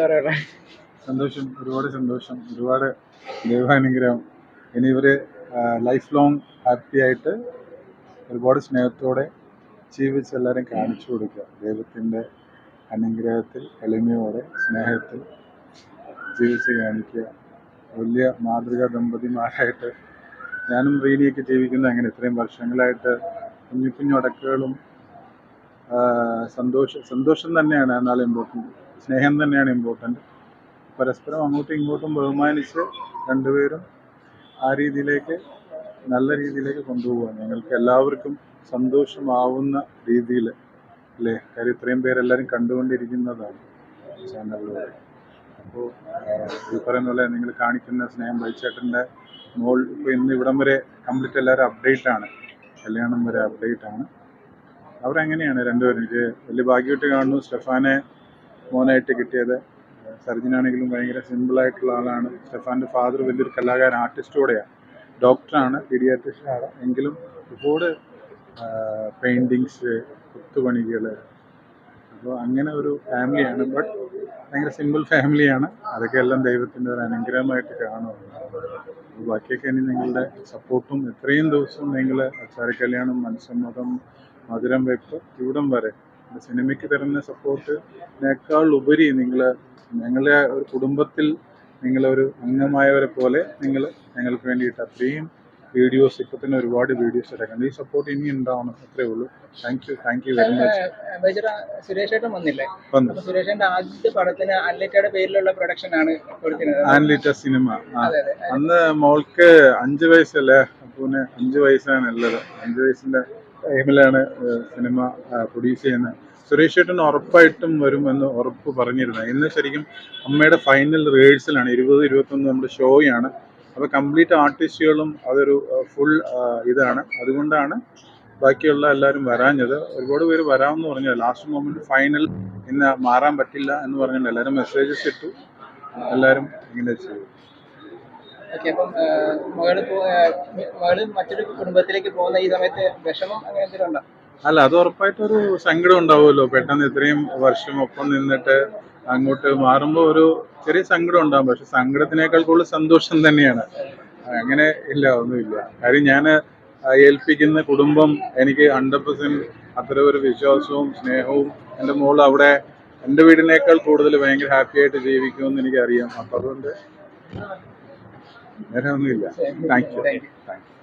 എന്താ പറയണേ സന്തോഷം ഒരുപാട് സന്തോഷം ഒരുപാട് ദൈവാനുഗ്രഹം. ഇനി ഇവർ ലൈഫ് ലോങ് ഹാപ്പി ആയിട്ട് ഒരുപാട് സ്നേഹത്തോടെ ജീവിച്ച് എല്ലാവരും കാണിച്ചു കൊടുക്കുക. ദൈവത്തിന്റെ അനുഗ്രഹത്തിൽ എളിമയോടെ സ്നേഹത്തിൽ ജീവിച്ച് കാണിക്കുക. വലിയ മാതൃകാ ദമ്പതിമാരായിട്ട് ഞാനും റീനിയൊക്കെ ജീവിക്കുന്നത് അങ്ങനെ ഇത്രയും വർഷങ്ങളായിട്ട് കുഞ്ഞു കുഞ്ഞു അടക്കുകളും സന്തോഷം സന്തോഷം തന്നെയാണ് എന്നാൽ ഇമ്പോർട്ടന്റ് സ്നേഹം തന്നെയാണ് ഇമ്പോർട്ടന്റ് പരസ്പരം അങ്ങോട്ടും ഇങ്ങോട്ടും ബഹുമാനിച്ച് രണ്ടുപേരും ആ രീതിയിലേക്ക് നല്ല രീതിയിലേക്ക് കൊണ്ടുപോകാൻ ഞങ്ങൾക്ക് എല്ലാവർക്കും സന്തോഷമാവുന്ന രീതിയിൽ അല്ലേ? കാര്യം ഇത്രയും പേരെല്ലാവരും കണ്ടുകൊണ്ടിരിക്കുന്നതാണ് ചാനലിലൂടെ. അപ്പോൾ ഈ പറയുന്ന പോലെ നിങ്ങൾ കാണിക്കുന്ന സ്നേഹം ബൈച്ചേട്ടന്റെ മോൾ ഇപ്പോൾ ഇന്ന് ഇവിടം വരെ കംപ്ലീറ്റ് എല്ലാവരും അപ്ഡേറ്റ് ആണ്. കല്യാണം വരെ അപ്ഡേറ്റ് ആണ്. അവരങ്ങനെയാണ് രണ്ടുപേരും? എനിക്ക് വലിയ ഭാഗ്യമായിട്ട് കാണുന്നു. സ്റ്റെഫാനെ മോനായിട്ട് കിട്ടിയത്. സർജനാണെങ്കിലും ഭയങ്കര സിമ്പിളായിട്ടുള്ള ആളാണ്. സ്റ്റെഫാന്റെ ഫാദർ വലിയൊരു കലാകാരൻ ആർട്ടിസ്റ്റ് കൂടെയാണ് ഡോക്ടറാണ് പീഡിയാട്രിഷ്യനാണ് എങ്കിലും ഒരുപാട് പെയിന്റിങ്സ് കുത്തുപണികൾ അപ്പോൾ അങ്ങനെ ഒരു ഫാമിലിയാണ് ബട്ട് ഭയങ്കര സിമ്പിൾ ഫാമിലിയാണ് അതൊക്കെ എല്ലാം ദൈവത്തിന്റെ ഒരു അനുഗ്രഹമായിട്ട് കാണുന്നു. ബാക്കിയൊക്കെ ഇനി നിങ്ങളുടെ സപ്പോർട്ടും ഇത്രയും ദിവസം നിങ്ങൾ അച്ചാരക്കല്യാണം മനസ്സമ്മതം മധുരം വെപ്പ് ഇവിടം വരെ സിനിമയ്ക്ക് തരുന്ന സപ്പോർട്ടിനേക്കാൾ ഉപരി നിങ്ങൾ ഞങ്ങളെ ഒരു കുടുംബത്തിൽ നിങ്ങളൊരു അംഗമായവരെ പോലെ നിങ്ങൾ ഞങ്ങൾക്ക് വേണ്ടിയിട്ട് അത്രയും വീഡിയോസ് ഇപ്പോൾ തന്നെ ഒരുപാട് വീഡിയോസ് ഇറക്കുന്നത് ഈ സപ്പോർട്ട് ഇനി ഉണ്ടാവണം അത്രേ ഉള്ളൂ. Thank you thank you very much Suresh ഏട്ടൻ വന്നില്ലേ? സുരേഷേട്ടന്റെ ആദ്യത്തെ പടത്തിന് അല്ലറ്റയുടെ പേരിലുള്ള പ്രൊഡക്ഷൻ ആണ് ആൻ സിനിമ. അന്ന് മോൾക്ക് അഞ്ചു വയസ്സല്ലേ? അപ്പൂന് അഞ്ചു വയസ്സാണ് ഉള്ളത്. അഞ്ചു വയസ്സിന്റെ ടൈമിലാണ് സിനിമ പ്രൊഡ്യൂസ് ചെയ്യുന്നത് സുരേഷ് ചേട്ടൻ ഉറപ്പായിട്ടും വരുമെന്ന് ഉറപ്പ് പറഞ്ഞിരുന്നത് ഇന്ന് ശരിക്കും അമ്മയുടെ ഫൈനൽ റിഹേഴ്സലാണ് ഇരുപത് ഇരുപത്തൊന്ന് നമ്മുടെ ഷോയാണ്. അപ്പോൾ കംപ്ലീറ്റ് ആർട്ടിസ്റ്റുകളും അതൊരു ഫുൾ ഇതാണ്. അതുകൊണ്ടാണ് ബാക്കിയുള്ള എല്ലാവരും വരാഞ്ഞത്. ഒരുപാട് പേര് വരാമെന്ന് പറഞ്ഞത് ലാസ്റ്റ് മൊമെന്റ് ഫൈനൽ ഇന്ന് മാറാൻ പറ്റില്ല എന്ന് പറഞ്ഞിട്ടുണ്ട് എല്ലാവരും മെസ്സേജസ് ഇട്ടു. എല്ലാവരും ഇങ്ങനെ ചെയ്തു. ഓക്കെ അപ്പം മകൾ മറ്റൊരു കുടുംബത്തിലേക്ക് പോകുന്ന ഈ സമയത്ത് വിഷമം അങ്ങനെ എന്തെങ്കിലും ഉണ്ടോ? അല്ല അത് ഉറപ്പായിട്ടൊരു സങ്കടം ഉണ്ടാവുമല്ലോ. പെട്ടെന്ന് ഇത്രയും വർഷം ഒപ്പം നിന്നിട്ട് അങ്ങോട്ട് മാറുമ്പോൾ ഒരു ചെറിയ സങ്കടം ഉണ്ടാകും പക്ഷെ സങ്കടത്തിനേക്കാൾ കൂടുതൽ സന്തോഷം തന്നെയാണ്. അങ്ങനെ ഇല്ല ഒന്നുമില്ല കാര്യം ഞാൻ ഏൽപ്പിക്കുന്ന കുടുംബം എനിക്ക് ഹൺഡ്രഡ് പെർസെന്റ് അത്ര ഒരു വിശ്വാസവും സ്നേഹവും എന്റെ മോൾ അവിടെ എന്റെ വീടിനേക്കാൾ കൂടുതൽ ഭയങ്കര ഹാപ്പി ആയിട്ട് ജീവിക്കുമെന്ന് എനിക്കറിയാം. അപ്പം അതുകൊണ്ട് വേറെ ഒന്നുമില്ല. Thank you thank U